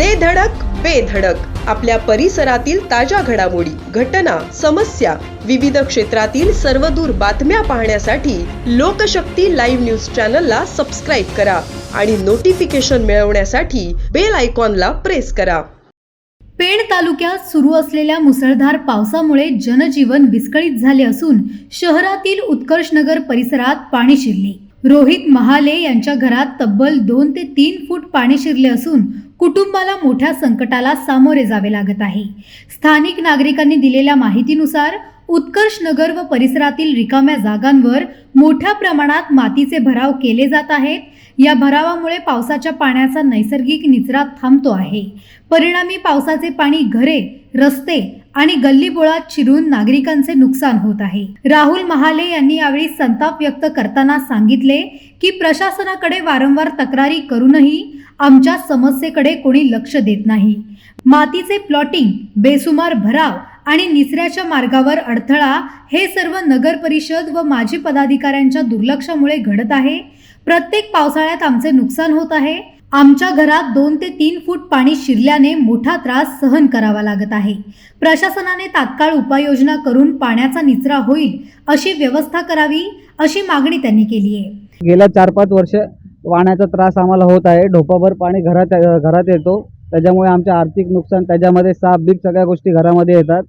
दे धडक बेधडक आपल्या परिसरातील ताज्या घडामोडी घटना समस्या विविध क्षेत्रातील सर्वदूर बातम्या पाहण्यासाठी लोकशक्ती लाईव्ह न्यूज चॅनलला सबस्क्राईब करा आणि नोटिफिकेशन मिळवण्यासाठी बेल आयकॉनला प्रेस करा. पेण तालुक्यात सुरू असलेल्या मुसळधार पावसामुळे जनजीवन विस्कळीत झाले असून शहरातील उत्कर्षनगर परिसरात पाणी शिरले. रोहित महाले यांच्या घरात तब्बल दोन ते तीन फूट पाणी शिरले असून कुटुंबाला मोठ्या संकटाला सामोरे जावे लागत आहे. स्थानिक नागरिकांनी दिलेल्या माहितीनुसार उत्कर्ष नगर व परिसरातील रिकाम्या जागांवर मोठ्या प्रमाणात मातीचे भराव केले जात आहेत. या भरावामुळे पावसाच्या पाण्याचा नैसर्गिक निचरा थांबतो आहे. परिणामी पावसाचे पाणी घरे रस्ते आणि गल्लीबोळात शिरून नागरिकांचे नुकसान होत आहे. राहुल महाले यांनी यावेळी संताप व्यक्त करताना सांगितले की प्रशासनाकडे वारंवार तक्रारी करूनही आमच्या समस्येकडे कोणी लक्ष देत नाही. मातीचे प्लॉटिंग बेसुमार भराव आणि निचऱ्याच्या मार्गावर अडथळा हे सर्व नगर परिषद व माजी पदाधिकाऱ्यांच्या दुर्लक्षामुळे घडत आहे. प्रत्येक पावसाळ्यात आमचे नुकसान होत आहे. आमच्या घरात दोन ते तीन फूट पाणी शिरल्याने मोठा त्रास सहन करावा लागत आहे. प्रशासनाने तात्काळ उपाययोजना करून पाण्याचा निचरा होईल अशी व्यवस्था करावी अशी मागणी त्यांनी केली आहे. गेल्या चार पाच वर्ष पाण्याचा त्रास आम्हाला होत आहे. ढोपाभर पाणी घरात घरात येतो. त्याच्यामुळे आमचे आर्थिक नुकसान त्याच्यामध्ये साप बीप सगळ्या गोष्टी घरामध्ये येतात.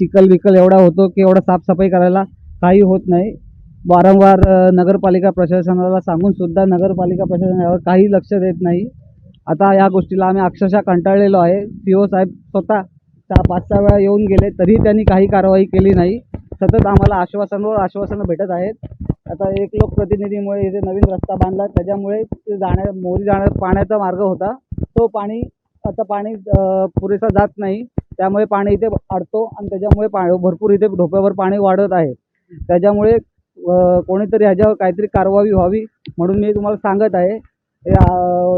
चिखल बिकल एवढा होतो की एवढा साफसफाई करायला काही होत नाही. वारंवार नगरपालिका प्रशासनाला सांगूनसुद्धा नगरपालिका प्रशासन यावर काही लक्ष देत नाही. आता या गोष्टीला आम्ही अक्षरशः कंटाळलेलो आहे. पी ओ साहेब स्वतः सहा पाच सहा वेळा येऊन गेले तरी त्यांनी काही कारवाई केली नाही. सतत आम्हाला आश्वासनावर आश्वासनं भेटत आहेत. आता एक लोकप्रतिनिधीमुळे इथे नवीन रस्ता बांधला त्याच्यामुळे ते जाण्या मोरी जाण्या पाण्याचा मार्ग होता. तो पाणी आता पाणी पुरेसा जात नाही. त्यामुळे पाणी इथे अडतो आणि त्याच्यामुळे पा भरपूर इथे ढोप्यावर पाणी वाढत आहे. त्याच्यामुळे कोणीतरी ह्याच्यावर काहीतरी कारवाई व्हावी म्हणून मी तुम्हाला सांगत आहे.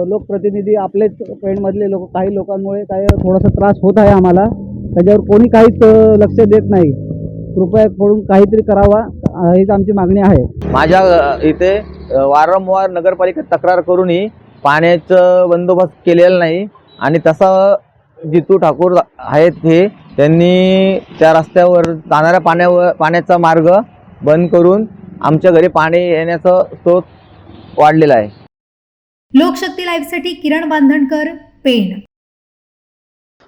लोकप्रतिनिधी आपलेच पेणमधले लोक काही लोकांमुळे काही थोडासा त्रास होत आहे आम्हाला. त्याच्यावर कोणी काहीच लक्ष देत नाही. कृपया करून काहीतरी करावा हीच आमची मागणी आहे. माझ्या इथे वारंवार नगरपालिकेत तक्रार करूनही पाण्याचं बंदोबस्त केलेला नाही. आणि तसा जितू ठाकूर आहेत हे त्यांनी त्या रस्त्यावर जाणाऱ्या पाण्यावर पाण्याचा मार्ग बंद करून आमच्या घरी पाणी येण्याचा स्रोत वाढलेला आहे. लोकशक्ती लाईव्हसाठी किरण बांधणकर पेण.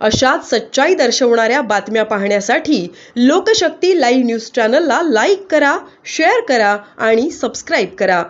अशाच सच्चाई दर्शवणाऱ्या बातम्या पाहण्यासाठी लोकशक्ती लाईव्ह न्यूज चॅनलला लाईक करा शेअर करा आणि सबस्क्राईब करा.